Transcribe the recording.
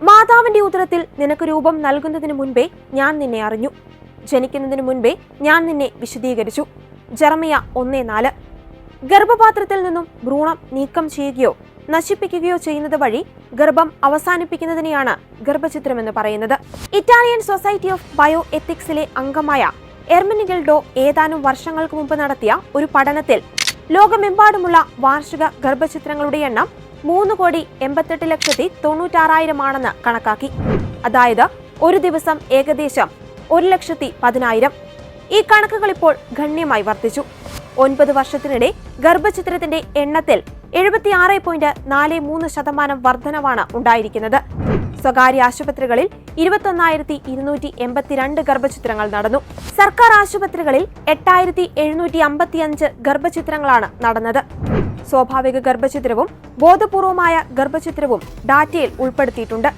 മാതാവിന്റെ ഉദരത്തിൽ നിനക്ക് രൂപം നൽകുന്നതിന് മുൻപേ ഞാൻ നിന്നെ അറിഞ്ഞു. ജനിക്കുന്നതിന് മുൻപേ ഞാൻ നിന്നെ വിശദീകരിച്ചു. ജർമിയ ഒന്നേ നാല്. ഗർഭപാത്രത്തിൽ നിന്നും ഭ്രൂണം നീക്കം ചെയ്യുകയോ നശിപ്പിക്കുകയോ ചെയ്യുന്നത് വഴി ഗർഭം അവസാനിപ്പിക്കുന്നതിനെയാണ് ഗർഭചിത്രം എന്ന് പറയുന്നത്. ഇറ്റാലിയൻ സൊസൈറ്റി ഓഫ് ബയോ എത്തിക്സിലെ അംഗമായ എർമിനിഗൽഡോ ഏതാനും വർഷങ്ങൾക്ക് മുമ്പ് നടത്തിയ ഒരു പഠനത്തിൽ ലോകമെമ്പാടുമുള്ള വാർഷിക ഗർഭചിത്രങ്ങളുടെ എണ്ണം മൂന്ന് കോടി എൺപത്തെട്ട് ലക്ഷത്തി തൊണ്ണൂറ്റാറായിരമാണെന്ന് കണക്കാക്കി. അതായത് ഒരു ദിവസം ഏകദേശം ഒരു ലക്ഷത്തി പതിനായിരം. ഈ കണക്കുകൾ ഇപ്പോൾ ഗണ്യമായി വർദ്ധിച്ചു. ഒൻപത് വർഷത്തിനിടെ ഗർഭചിത്രത്തിന്റെ എണ്ണത്തിൽ എഴുപത്തിയാറ് പോയിന്റ് നാല് മൂന്ന് ശതമാനം വർധനവാണ് ഉണ്ടായിരിക്കുന്നത്. സ്വകാര്യ ആശുപത്രികളിൽ ഇരുപത്തൊന്നായിരത്തി ഇരുന്നൂറ്റി എൺപത്തിരണ്ട് ഗർഭചിത്രങ്ങൾ നടന്നു. സർക്കാർ ആശുപത്രികളിൽ എട്ടായിരത്തി എഴുന്നൂറ്റി അമ്പത്തിയഞ്ച് ഗർഭചിത്രങ്ങളാണ് നടന്നത്. സ്വാഭാവിക ഗർഭചിത്രവും ബോധപൂർവമായ ഗർഭചിത്രവും ഡാറ്റയിൽ ഉൾപ്പെടുത്തിയിട്ടുണ്ട്.